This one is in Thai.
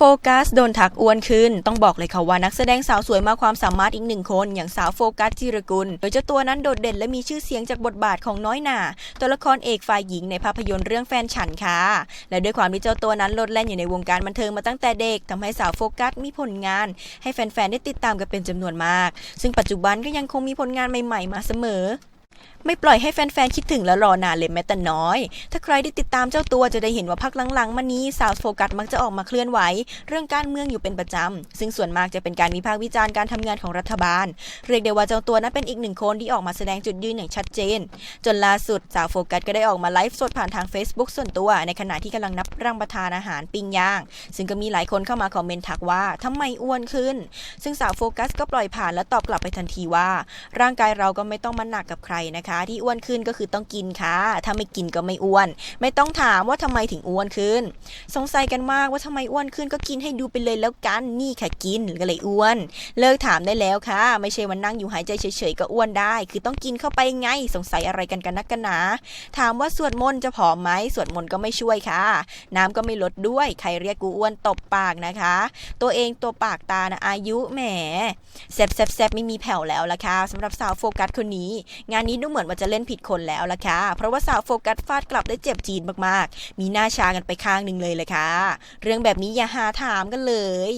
โฟกัสโดนทักอ้วนขึ้น ต้องบอกเลยค่ะว่านักแสดงสาวสวยมากความสามารถอีกหนึ่งคน อย่างสาวโฟกัสจิรกุล โดยเจ้าตัวนั้นโดดเด่นและมีชื่อเสียงจากบทบาทของน้อยหนาตัวละครเอกฝ่ายหญิงในภาพยนตร์เรื่องแฟนฉันค่ะ และด้วยความที่เจ้าตัวนั้นลดแล่นอยู่ในวงการบันเทิงมาตั้งแต่เด็กทำให้สาวโฟกัสมีผลงาน ให้แฟนๆได้ติดตามกันเป็นจำนวนมาก ซึ่งปัจจุบันก็ยังคงมีผลงานใหม่ๆมาเสมอ ไม่ปล่อยให้แฟนๆคิดถึงและรอนานเลยแม้แต่น้อย ถ้าใครได้ติดตามเจ้าตัวจะได้เห็นว่าพักหลังๆ มานี้สาวโฟกัสมักจะออกมาเคลื่อนไหว เรื่องการเมืองอยู่เป็นประจำ ซึ่งส่วนมากจะเป็นการวิพากษ์วิจารณ์การทำงานของรัฐบาล เรียกได้ว่าเจ้าตัวนั้นเป็นอีกหนึ่งคนที่ออกมาแสดงจุดยืนอย่างชัดเจน จนล่าสุดสาวโฟกัสก็ได้ออกมาไลฟ์สดผ่านทาง Facebook ส่วนตัว ในขณะที่กำลังนับรับประทานอาหารปิ้งย่าง ซึ่งก็มีหลายคนเข้ามาคอมเมนต์ทักว่าทำไมอ้วนขึ้น ซึ่งสาวโฟกัสก็ปล่อยผ่านและตอบกลับไปทันทีว่า ร่างกายเราก็ไม่ต้องมาหนักกับใครนะคะที่อ้วนขึ้นก็คือต้องกินค่ะ ถ้าไม่กินก็ไม่อ้วน ไม่ต้องถามว่าทำไมถึงอ้วนขึ้น สงสัยกันมากว่าทำไมอ้วนขึ้นก็กินให้ดูไปเลยแล้วกันนี่ค่ะกินก็เลยอ้วน เลิกถามได้แล้วค่ะ ไม่ใช่วันนั่งอยู่หายใจเฉยๆก็อ้วนได้ คือต้องกินเข้าไปไงสงสัยอะไรกันกันนักกันหนา ถามว่าสวดมนต์จะผอมไหมสวดมนต์ก็ไม่ช่วยค่ะ น้ำก็ไม่ลดด้วยใครเรียกกูอ้วนตบปากนะคะ ตัวเองตัวปากตานะอายุแหมแซบแซบแซบไม่มีแผ่วแล้วล่ะค่ะสำหรับสาวโฟกัสคนนี้ งานนี้ดูเหมือนอนว่าจะเล่นผิดคนแล้วล่ะค่ะ เพราะว่าสาวโฟกัสฟาดกลับได้เจ็บจีนมากๆ มีหน้าชากันไปข้างหนึ่งเลยเลยค่ะ เรื่องแบบนี้อย่าหาถามกันเลย